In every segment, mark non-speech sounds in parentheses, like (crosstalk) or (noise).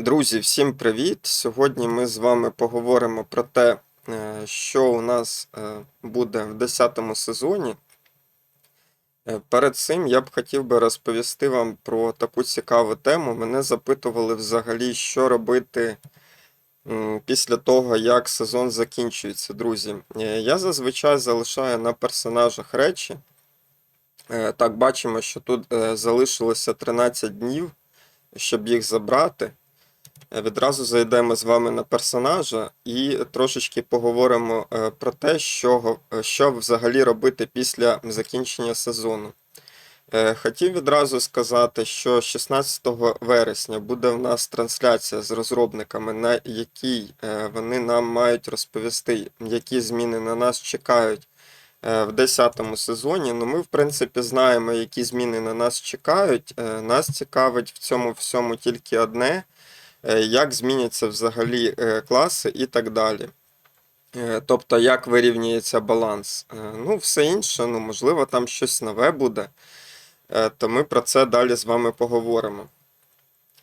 Друзі, всім привіт! Сьогодні ми з вами поговоримо про те, е, що у нас е, буде в 10 сезоні. Е, Перед цим я б хотів би розповісти вам про таку цікаву тему. Мене запитували взагалі, що робити після того, як сезон закінчується, друзі. Я зазвичай залишаю на персонажах речі. Так, бачимо, що тут залишилося 13 днів, щоб їх забрати. Відразу зайдемо з вами на персонажа і трошечки поговоримо е, про те, що, е, що взагалі робити після закінчення сезону. Е, Хотів відразу сказати, що 16 вересня буде в нас трансляція з розробниками, на якій вони нам мають розповісти, які зміни на нас чекають в 10 сезоні. Ну, ми, в принципі, знаємо, які зміни на нас чекають. Нас цікавить в цьому всьому тільки одне як зміняться взагалі е, класи і так далі. Е, Тобто, як вирівнюється баланс. Е, Ну, все інше, ну, можливо, там щось нове буде, Е, то ми про це далі з вами поговоримо.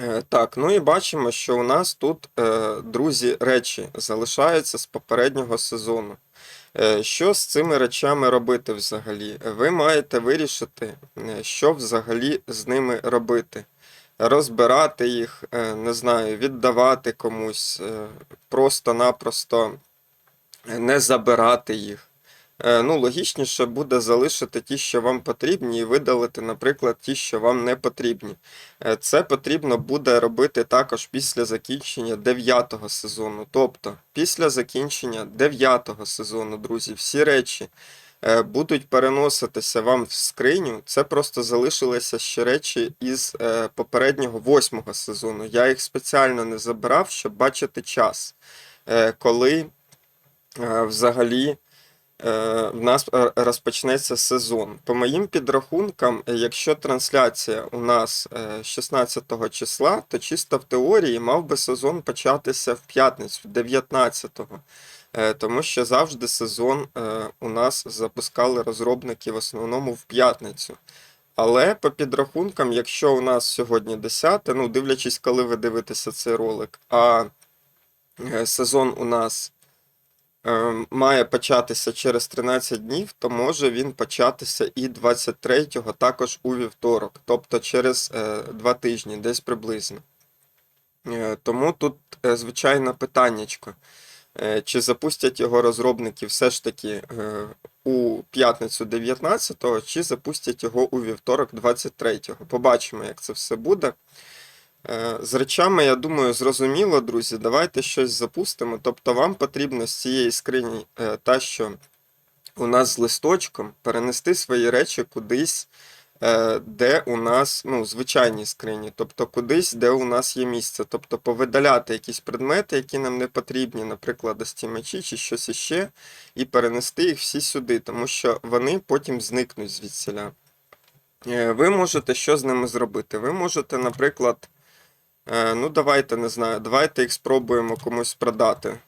Е, Так, ну і бачимо, що у нас тут, е, друзі, речі залишаються з попереднього сезону. Е, Що з цими речами робити взагалі? Ви маєте вирішити, е, що взагалі з ними робити розбирати їх, е, не знаю, віддавати комусь, е, просто-напросто не забирати їх. Е, Ну, логічніше буде залишити ті, що вам потрібні, і видалити, наприклад, ті, що вам не потрібні. Це потрібно буде робити також після закінчення 9 сезону. Тобто, після закінчення 9 сезону, друзі, всі речі будуть переноситися вам в скриню. Це просто залишилися ще речі із е, попереднього восьмого сезону. Я їх спеціально не забирав, щоб бачити час, е, коли е, взагалі. е, В нас е, розпочнеться сезон. По моїм підрахункам, е, якщо трансляція у нас е, 16 числа, то чисто в теорії мав би сезон початися в п'ятницю, 19-го. Е, Тому що завжди сезон е, у нас запускали розробники в основному в п'ятницю. Але по підрахункам, якщо у нас сьогодні 10, ну дивлячись, коли ви дивитеся цей ролик, а е, сезон у нас має початися через 13 днів, то може він початися і 23-го, також у вівторок, тобто через е, 2 тижні, десь приблизно. Тому тут, звичайно, питаннячко. Е, Чи запустять його розробники все ж таки е, у п'ятницю 19-го, чи запустять його у вівторок 23-го. Побачимо, як це все буде. Е, З речами, я думаю, зрозуміло, друзі. Давайте щось запустимо. Тобто, вам потрібно з цієї скрині, та, що у нас з листочком, перенести свої речі кудись, де у нас ну, звичайні скрині, тобто кудись, де у нас є місце. Тобто повидаляти якісь предмети, які нам не потрібні, наприклад, ось ці мечі чи щось іще, і перенести їх всі сюди, тому що вони потім зникнуть звідсіля. Е, Ви можете що з ними зробити? Ви можете, наприклад, е, ну давайте не знаю, давайте їх спробуємо комусь продати.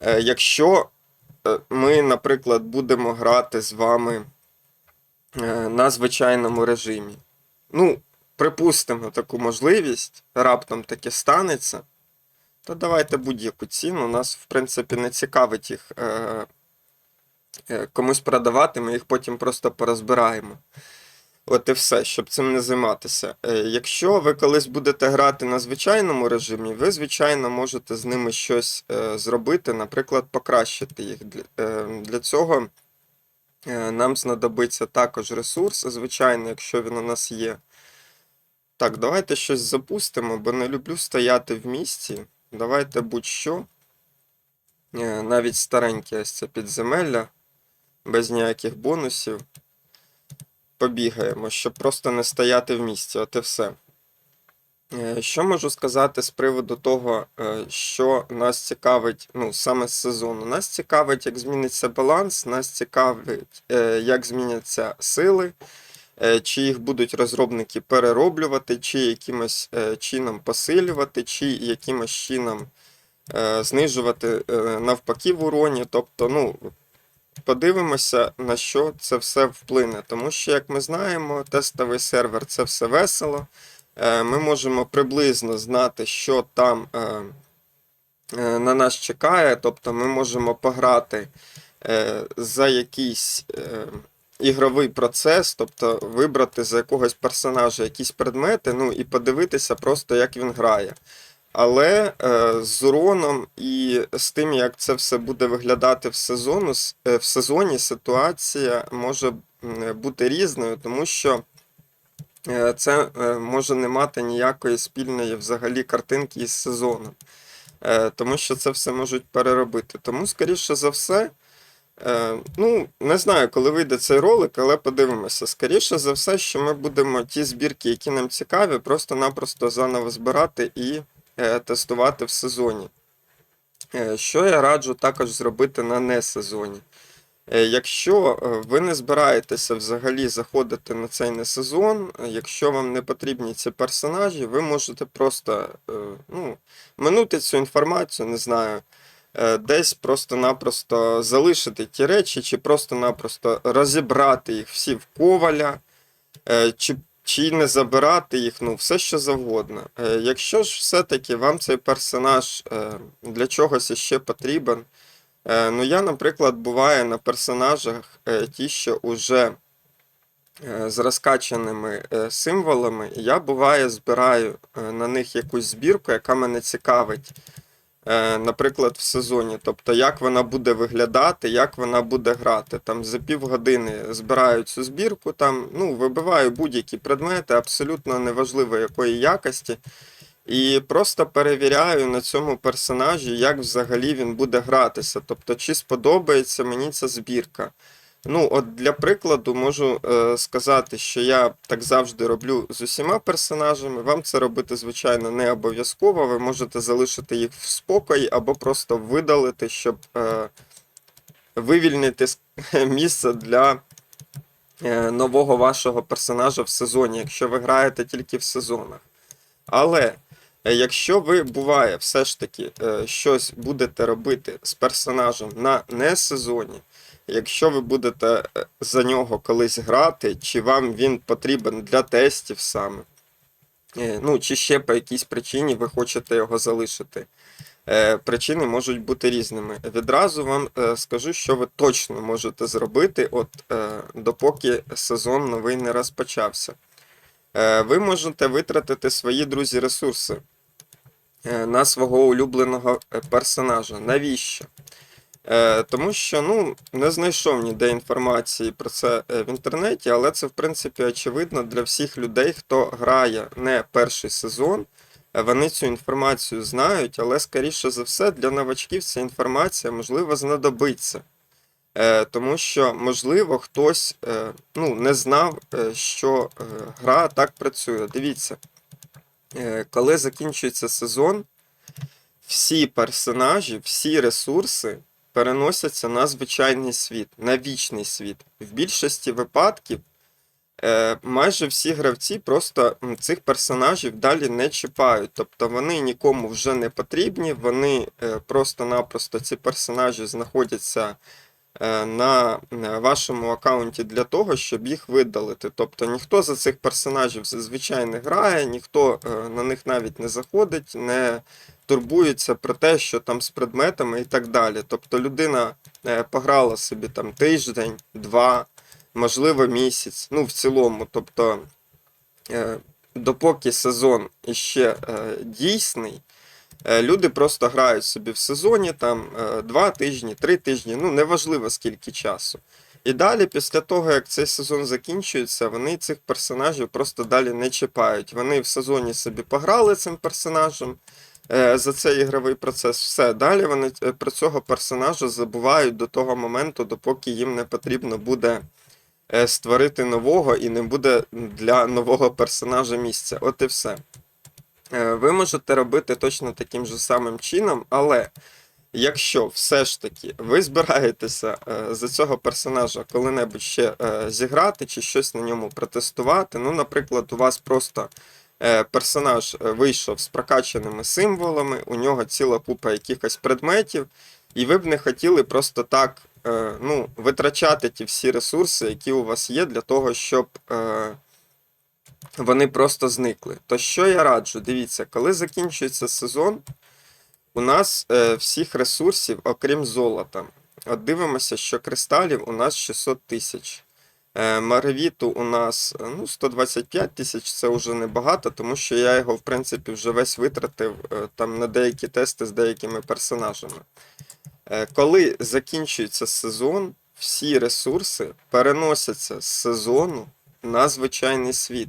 Е, Якщо е, ми, наприклад, будемо грати з вами е, на звичайному режимі. Ну, припустимо таку можливість, раптом таке станеться, то давайте будь-яку ціну. Нас, в принципі, не цікавить їх е, е, комусь продавати, ми їх потім просто порозбираємо. От і все, щоб цим не займатися. Е, Якщо ви колись будете грати на звичайному режимі, ви, звичайно, можете з ними щось е, зробити, наприклад, покращити їх. Для, е, для цього е, нам знадобиться також ресурс, звичайно, якщо він у нас є. Так, давайте щось запустимо, бо не люблю стояти в місці. Давайте будь-що. Е, Навіть стареньке ось це підземелля, без ніяких бонусів побігаємо, щоб просто не стояти в місці, от і все. Е, Що можу сказати з приводу того, е, що нас цікавить ну, саме з сезону? Нас цікавить, як зміниться баланс, нас цікавить, е, як зміняться сили, чи їх будуть розробники перероблювати, чи якимось чином посилювати, чи якимось чином знижувати навпаки в уроні. Тобто, ну, подивимося, на що це все вплине. Тому що, як ми знаємо, тестовий сервер це все весело. Е, ми можемо приблизно знати, що там е, е, на нас чекає. Тобто ми можемо пограти за якийсь ігровий процес, тобто вибрати за якогось персонажа якісь предмети, ну і подивитися просто, як він грає. Але е, з уроном і з тим, як це все буде виглядати в, сезону, в сезоні, ситуація може бути різною, тому що це е, може не мати ніякої спільної взагалі картинки із сезоном. Е, тому що це все можуть переробити. Тому, скоріше за все, е, ну, не знаю, коли вийде цей ролик, але подивимося. Скоріше за все, що ми будемо ті збірки, які нам цікаві, просто-напросто заново збирати і е, тестувати в сезоні. Е, Що я раджу також зробити на несезоні. Е, Якщо е, ви не збираєтеся взагалі заходити на цей несезон, е, якщо вам не потрібні ці персонажі, ви можете просто ну, минути цю інформацію, не знаю, десь просто-напросто залишити ті речі, чи просто-напросто розібрати їх всі в коваля, чи, чи не забирати їх, ну, все що завгодно. Якщо ж все-таки вам цей персонаж для чогось іще потрібен, Ну, я, наприклад, буває на персонажах е, ті, що уже е, з розкачаними е, символами, я буває збираю е, на них якусь збірку, яка мене цікавить, е, наприклад, в сезоні. Тобто, як вона буде виглядати, як вона буде грати. Там за півгодини збираю цю збірку, там, ну, вибиваю будь-які предмети, абсолютно неважливо якої якості. І просто перевіряю на цьому персонажі, як взагалі він буде гратися. Тобто, чи сподобається мені ця збірка. Ну, от для прикладу, можу е, сказати, що я так завжди роблю з усіма персонажами. Вам це робити, звичайно, не обов'язково. Ви можете залишити їх в спокої або просто видалити, щоб е, вивільнити (laughs) місце для е, нового вашого персонажа в сезоні, якщо ви граєте тільки в сезонах. Але якщо ви буває все ж таки е, щось будете робити з персонажем на не сезоні, якщо ви будете е, за нього колись грати, чи вам він потрібен для тестів саме, е, ну чи ще по якійсь причині ви хочете його залишити. Е, Причини можуть бути різними. Відразу вам е, скажу, що ви точно можете зробити, от е, допоки сезон новий не розпочався. Е, Ви можете витратити свої друзі ресурси е, на свого улюбленого е, персонажа. Навіщо? Е, Тому що ну, не знайшов ніде інформації про це е, в інтернеті, але це в принципі очевидно для всіх людей, хто грає не перший сезон. Е, Вони цю інформацію знають, але скоріше за все для новачків ця інформація можливо знадобиться. Е, Тому що, можливо, хтось е, ну, не знав, е, що е, гра так працює. Дивіться, е, коли закінчується сезон, всі персонажі, всі ресурси переносяться на звичайний світ, на вічний світ. В більшості випадків е, майже всі гравці просто цих персонажів далі не чіпають. Тобто вони нікому вже не потрібні, вони е, просто-напросто ці персонажі знаходяться е, на е, вашому аккаунті для того, щоб їх видалити. Тобто ніхто за цих персонажів зазвичай не грає, ніхто е, на них навіть не заходить, не турбується про те, що там з предметами і так далі. Тобто людина е, пограла собі там тиждень, два, можливо, місяць, ну в цілому. Тобто, е, допоки сезон іще е, дійсний. Е, Люди просто грають собі в сезоні там е, два тижні, три тижні, ну неважливо скільки часу. І далі, після того, як цей сезон закінчується, вони цих персонажів просто далі не чіпають. Вони в сезоні собі пограли цим персонажем е, за цей ігровий процес. Все, далі вони е, про цього персонажа забувають до того моменту, допоки їм не потрібно буде е, створити нового і не буде для нового персонажа місця. От і все. Е, Ви можете робити точно таким же самим чином, але якщо все ж таки ви збираєтеся е, за цього персонажа коли-небудь ще е, зіграти чи щось на ньому протестувати, ну, наприклад, у вас просто персонаж вийшов з прокачаними символами, у нього ціла купа якихось предметів, і ви б не хотіли просто так ну, витрачати ті всі ресурси, які у вас є, для того, щоб. Вони просто зникли. То що я раджу? Дивіться, коли закінчується сезон, у нас е, всіх ресурсів, окрім золота. От дивимося, що кристалів у нас 600 тисяч. Е, Маревіту у нас е, ну, 125 тисяч, це вже небагато, тому що я його, в принципі, вже весь витратив е, там на деякі тести з деякими персонажами. Коли закінчується сезон, всі ресурси переносяться з сезону на звичайний світ.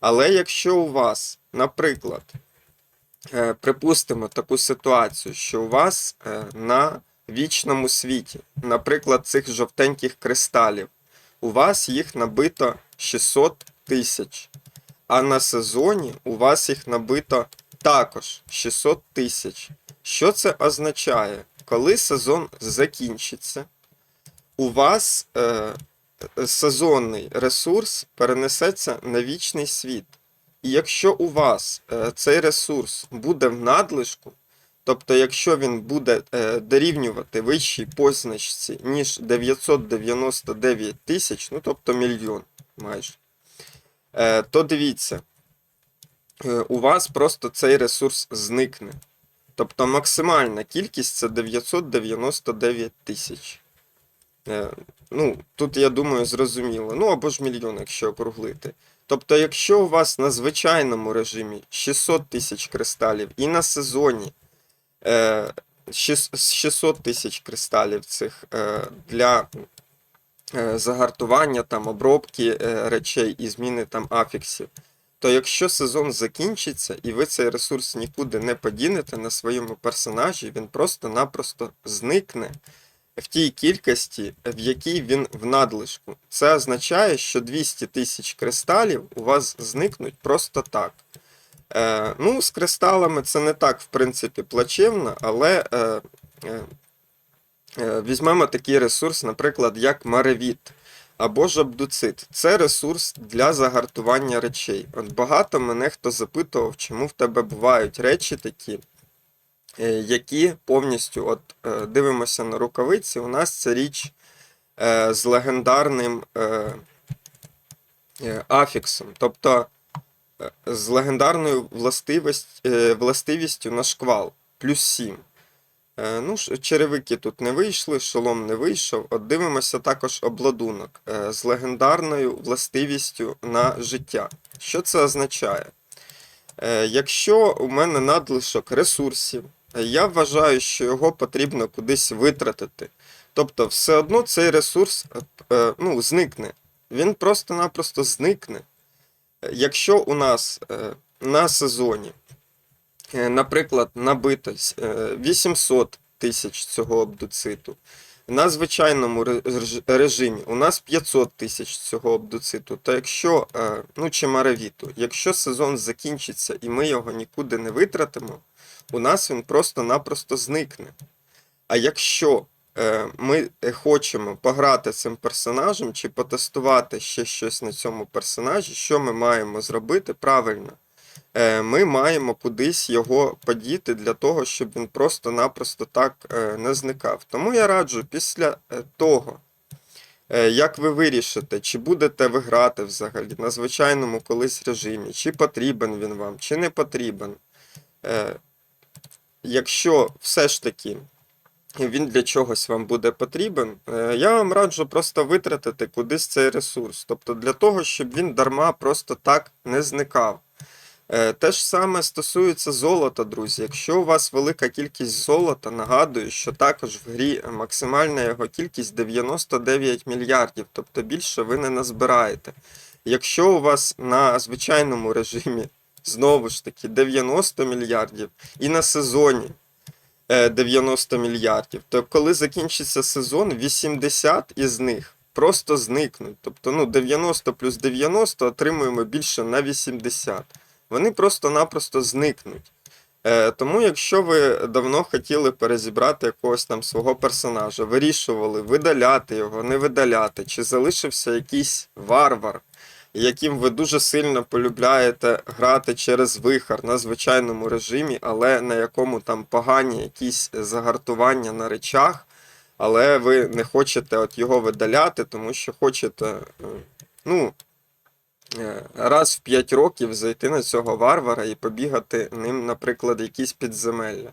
Але якщо у вас, наприклад, е, припустимо таку ситуацію, що у вас е, на вічному світі, наприклад, цих жовтеньких кристалів, у вас їх набито 600 тисяч, а на сезоні у вас їх набито також 600 тисяч. Що це означає? Коли сезон закінчиться, у вас е, сезонний ресурс перенесеться на вічний світ. І якщо у вас е, цей ресурс буде в надлишку, тобто якщо він буде е, дорівнювати вищій позначці, ніж 999 тисяч, ну тобто мільйон майже, е, то дивіться, у вас просто цей ресурс зникне. Тобто максимальна кількість це 999 тисяч. Е, Ну, тут, я думаю, зрозуміло. Ну або ж мільйон, якщо округлити. Тобто, якщо у вас на звичайному режимі 600 тисяч кристалів і на сезоні е, 600 тисяч кристалів цих е, для е, загартування, там, обробки е, речей і зміни там афіксів, то якщо сезон закінчиться і ви цей ресурс нікуди не подінете на своєму персонажі, він просто-напросто зникне в тій кількості, в якій він в надлишку. Це означає, що 200 тисяч кристалів у вас зникнуть просто так. Е, ну, з кристалами це не так, в принципі, плачевно, але е, е, е, візьмемо такий ресурс, наприклад, як Маревіт або ж Абдуцит. Це ресурс для загартування речей. От багато мене хто запитував, чому в тебе бувають речі такі, які повністю от е, дивимося на рукавиці. У нас це річ е, з легендарним е, е, афіксом, тобто е, з легендарною е, властивістю на шквал, плюс 7. Е, Ну, черевики тут не вийшли, шолом не вийшов. От дивимося також обладунок е, з легендарною властивістю на життя. Що це означає? Е, Якщо у мене надлишок ресурсів, е, я вважаю, що його потрібно кудись витратити. Тобто, все одно цей ресурс е, е, ну, зникне. Він просто-напросто зникне. Якщо у нас е, на сезоні, наприклад, набито е, 800 тисяч цього обдуциту, на звичайному режимі у нас 500 тисяч цього обдуциту, то якщо, ну чи маравіту, якщо сезон закінчиться і ми його нікуди не витратимо, у нас він просто-напросто зникне. А якщо е, ми е, хочемо пограти цим персонажем чи потестувати ще щось на цьому персонажі, що ми маємо зробити правильно? Е, ми маємо кудись його подіти для того, щоб він просто-напросто так не зникав. Тому я раджу після того, як ви вирішите, чи будете ви грати взагалі на звичайному колись режимі, чи потрібен він вам, чи не потрібен. Якщо все ж таки він для чогось вам буде потрібен, е, я вам раджу просто витратити кудись цей ресурс. Тобто для того, щоб він дарма просто так не зникав. Е, Те ж саме стосується золота, друзі. Якщо у вас велика кількість золота, нагадую, що також в грі максимальна його кількість 99 мільярдів, тобто більше ви не назбираєте. Якщо у вас на звичайному режимі знову ж таки 90 мільярдів і на сезоні е, 90 мільярдів, то коли закінчиться сезон, 80 із них просто зникнуть. Тобто ну, 90 плюс 90 отримуємо більше на 80 вони просто-напросто зникнуть. Е, тому, якщо ви давно хотіли перезібрати якогось там свого персонажа, вирішували видаляти його, не видаляти, чи залишився якийсь варвар, яким ви дуже сильно полюбляєте грати через вихар на звичайному режимі, але на якому там погані якісь загартування на речах, але ви не хочете от його видаляти, тому що хочете, е, ну, е, раз в 5 років зайти на цього варвара і побігати ним, наприклад, якісь підземелля.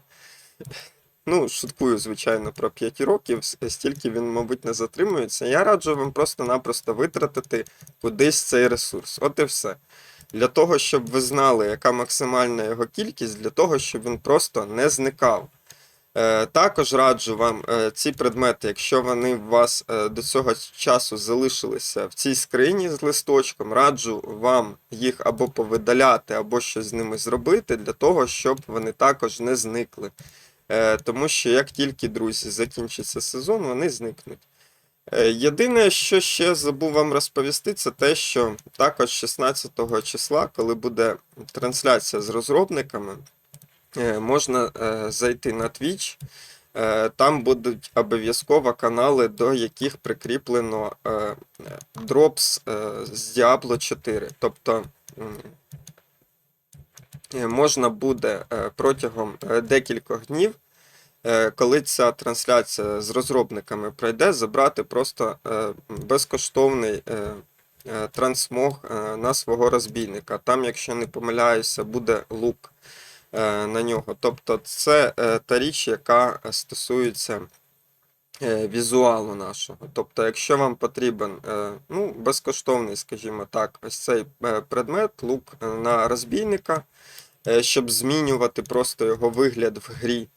Ну, шуткую, звичайно, про 5 років, стільки він, мабуть, не затримується. Я раджу вам просто-напросто витратити кудись цей ресурс. От і все. Для того, щоб ви знали, яка максимальна його кількість, для того, щоб він просто не зникав. Е, Також раджу вам е, ці предмети, якщо вони у вас е, до цього часу залишилися в цій скрині з листочком, раджу вам їх або повидаляти, або щось з ними зробити, для того, щоб вони також не зникли. Е, Тому що як тільки, друзі, закінчиться сезон, вони зникнуть. Е, Єдине, що ще забув вам розповісти, це те, що також 16 числа, коли буде трансляція з розробниками, е, можна зайти на Twitch. Там будуть обов'язково канали, до яких прикріплено дропс з Diablo 4. Тобто можна буде е, протягом е, декількох днів, е, коли ця трансляція з розробниками пройде, забрати просто е, безкоштовний е, е, трансмог е, на свого розбійника. Там, якщо не помиляюся, буде лук е, на нього. Тобто це е, та річ, яка стосується е, візуалу нашого. Тобто, якщо вам потрібен е, ну, безкоштовний, скажімо так, ось цей е, предмет, лук е, на розбійника, е, щоб змінювати просто його вигляд в грі,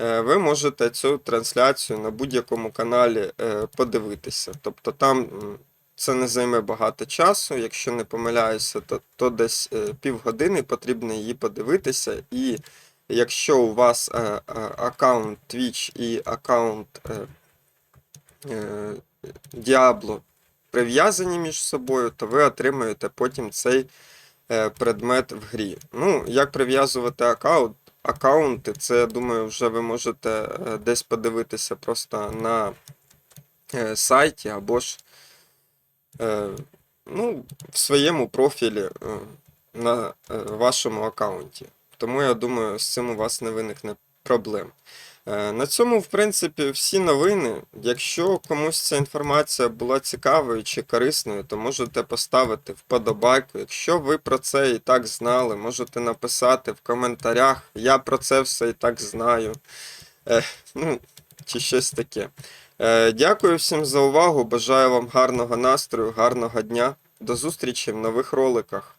е, ви можете цю трансляцію на будь-якому каналі е, подивитися. Тобто там це не займе багато часу. Якщо не помиляюся, то, то десь е, півгодини потрібно її подивитися. І якщо у вас е, е, аккаунт Twitch і аккаунт е, Diablo прив'язані між собою, то ви отримаєте потім цей предмет в грі. Ну, як прив'язувати аккаунт? Аккаунти, це, я думаю, вже ви можете десь подивитися просто на сайті або ж ну, в своєму профілі на вашому аккаунті. Тому я думаю, з цим у вас не виникне проблем. Е, На цьому, в принципі, всі новини. Якщо комусь ця інформація була цікавою чи корисною, то можете поставити вподобайку. Якщо ви про це і так знали, можете написати в коментарях. Я про це все і так знаю. Е, ну, чи щось таке. Е, Дякую всім за увагу. Бажаю вам гарного настрою, гарного дня. До зустрічі в нових роликах.